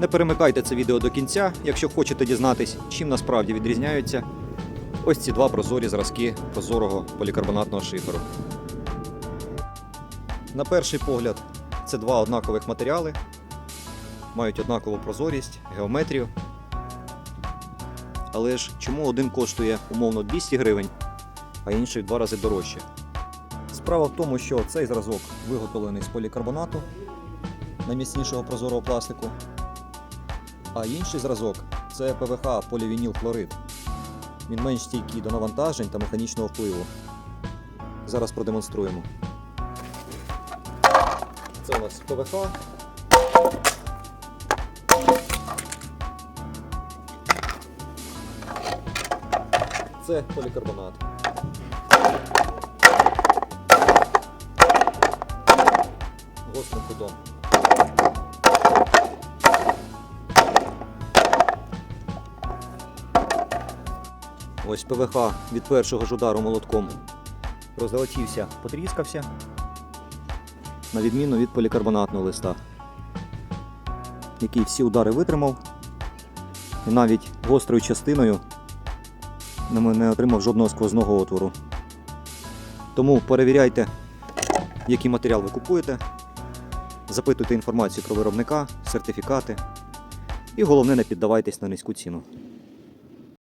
Не перемикайте це відео до кінця, якщо хочете дізнатись, чим насправді відрізняються ось ці два прозорі зразки прозорого полікарбонатного шиферу. На перший погляд, це два однакових матеріали, мають однакову прозорість, геометрію. Але ж чому один коштує умовно 200 гривень, а інший в два рази дорожче? Справа в тому, що цей зразок виготовлений з полікарбонату найміцнішого прозорого пластику, а інший зразок це ПВХ полівініл хлорид. Він менш стійкий до навантажень та механічного впливу. Зараз продемонструємо. Це у нас ПВХ. Це полікарбонат. Гострим кутом. Ось ПВХ від першого ж удару молотком. Розлетівся, потріскався, на відміну від полікарбонатного листа, який всі удари витримав. І навіть гострою частиною не отримав жодного сквозного отвору. Тому перевіряйте, який матеріал ви купуєте, запитуйте інформацію про виробника, сертифікати. І головне не піддавайтесь на низьку ціну.